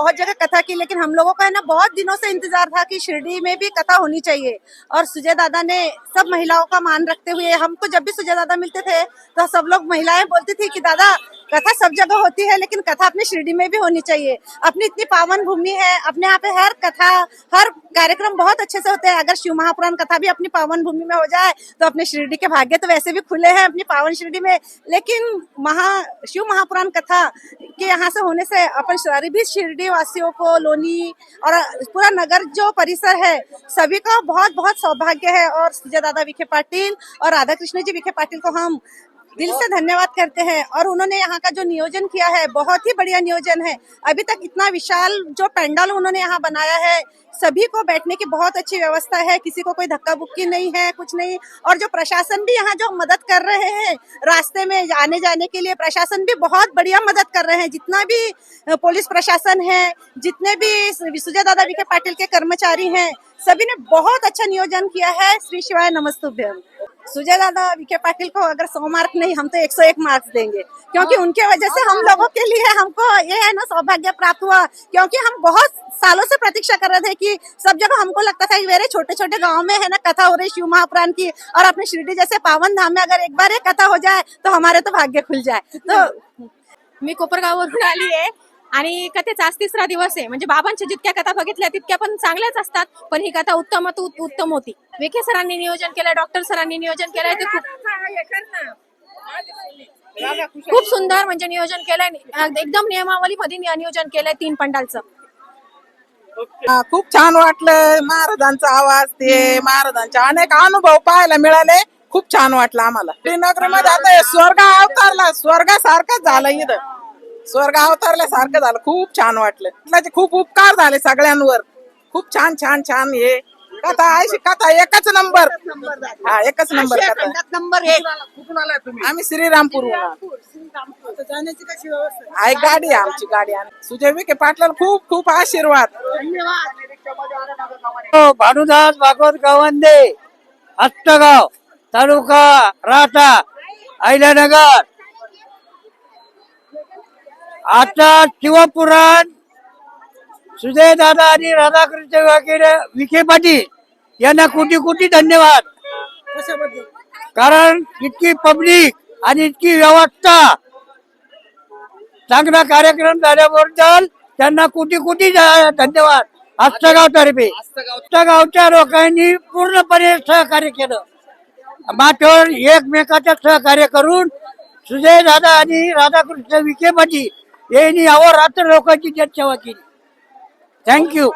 बहुत जगह कथा की, लेकिन हम लोगों का है ना, बहुत दिनों से इंतज़ार था कि शिरडी में भी कथा होनी चाहिए। और सुजय दादा ने सब महिलाओं का मान रखते हुए, हमको जब भी सुजय दादा मिलते थे तो सब लोग महिलाएँ बोलती थी कि, दादा कथा सब जगह होती है, लेकिन कथा अपने शिरडी में भी होनी चाहिए। अपनी इतनी पावन भूमि है, अपने यहाँ पे हर कथा, हर कार्यक्रम बहुत अच्छे से होते हैं। अगर शिव महापुराण कथा भी अपनी पावन भूमि में हो जाए तो अपने शिरडी के भाग्य तो वैसे भी खुले हैं अपनी पावन शिरडी में। लेकिन महा, शिव महापुराण कथा के यहाँ से होने से अपन सारी भी शिरडी वासियों को, लोनी और पूरा नगर जो परिसर है, सभी का बहुत बहुत सौभाग्य है। और दादा विखे पाटिल और राधा कृष्ण जी विखे पाटिल को हम दिल से धन्यवाद करते हैं और उन्होंने यहाँ का जो नियोजन किया है, बहुत ही बढ़िया नियोजन है। अभी तक इतना विशाल जो पंडाल उन्होंने यहाँ बनाया है, सभी को बैठने की बहुत अच्छी व्यवस्था है, किसी को कोई धक्का बुक्की नहीं है, कुछ नहीं। और जो प्रशासन भी यहाँ जो मदद कर रहे हैं, रास्ते में आने जाने के लिए प्रशासन भी बहुत बढ़िया मदद कर रहे हैं। जितना भी पुलिस प्रशासन है, जितने भी सुजय दादा विखे पाटिल के कर्मचारी हैं, सभी ने बहुत अच्छा नियोजन किया है। श्री शिवाय नमस्तुभ्यम। सुजय दादा विखे पाटिल को अगर सौ मार्क नहीं हम तो एक सौ एक मार्क्स देंगे। क्योंकि उनके वजह से हम लोगों के लिए हमको ये है ना सौभाग्य प्राप्त हुआ। क्योंकि हम बहुत सालों से प्रतीक्षा कर रहे थे कि सब जगह हमको लगता था कि मेरे छोटे छोटे गाँव में है ना कथा हो रही शिव महापुराण की और अपने शिरडी जैसे पावन धाम में अगर एक बार ये कथा हो जाए तो हमारे तो भाग्य खुल जाए। तो मी कोपरगाववरून आली आहे आणि कथेचा आज तिसरा दिवस आहे. म्हणजे बाबांच्या जितक्या कथा बघितल्या तितक्या पण चांगल्याच असतात. पण ही कथा उत्तम उत्तम होती. विखे सरांनी नियोजन केलंय डॉक्टर सरांनी नियोजन केलंय ते खूप खूप सुंदर म्हणजे नियोजन केलंय. एकदम नियमावलीमध्ये नियोजन केलंय तीन पंडालचं. खूप छान वाटलं महाराजांचा आवाज ते महाराजांचे अनेक अनुभव पाहायला मिळाले. खूप छान वाटलं आम्हाला. श्रीनगरमध्ये आता स्वर्ग अवतारला स्वर्गासारखंच झालं इथं. स्वर्ग अवतारल्यासारखं झालं. खूप छान वाटलं. खूप उपकार झाले सगळ्यांवर. खूप छान छान छान हे. कथा आहे कथा एकच नंबर. हा एकच नंबर कथा. नंबर आम्ही श्रीरामपूर आहे गाडी आहे आमची गाडी आहे सुजय विखे पाटलाला खूप खूप आशीर्वाद. हो, भानुदास भागवत गावंदे हस्तगाव तालुका राहता अहिल्यानगर आता शिवपुराण सुजय दादा आणि राधाकृष्ण वगैरे विखे पाटील यांना कोटी कोटी धन्यवाद. कारण इतकी पब्लिक आणि इतकी व्यवस्था चांगला कार्यक्रम झाल्याबद्दल त्यांना कोटी कोटी धन्यवाद. हस्तगाव तर्फे हस्तगावच्या लोकांनी पूर्णपणे सहकार्य केलं. माथ्यावर एकमेकाचं सहकार्य करून सुजय दादा आणि राधाकृष्ण विखे पाटील यांनी अहोरात्र लोकांची जनसेवा केली. थँक्यू